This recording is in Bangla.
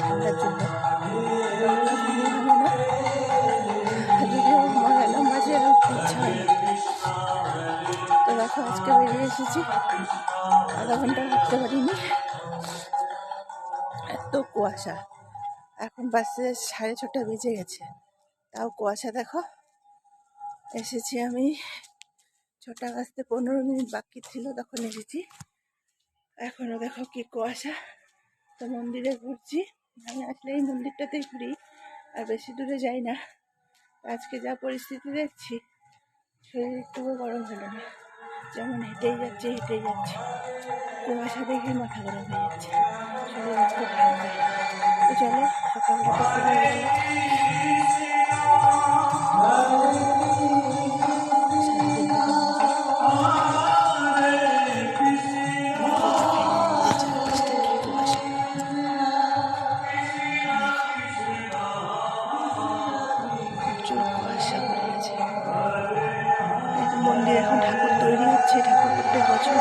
ঠান্ডার জন্য। তো দেখো, আজকে বেরিয়ে এসেছি। আধা ঘণ্টা ভাবতে পারিনি। এত কুয়াশা। এখন বাসে সাড়ে ছটা বেজে গেছে। তাও কুয়াশা, দেখো। এসেছি আমি ছটা বাজতে পনেরো মিনিট বাকি ছিল, তখন এসেছি। এখনও দেখো কি কুয়াশা। তো মন্দিরে ঘুরছি। আমি আসলে এই মন্দিরটাতেই ঘুরি, আর বেশি দূরে যাই না। আজকে যা পরিস্থিতি দেখছি, শরীর একটুও গরম হলো না। যেমন হেঁটেই যাচ্ছে হেঁটেই যাচ্ছে। কুয়াশা দেখে মাথা গরম হয়ে যাচ্ছে। শরীর চলো সকালটা এই তো মন্দির এখন ঠাকুর তৈরি হচ্ছে ঠাকুর প্রত্যেক বছর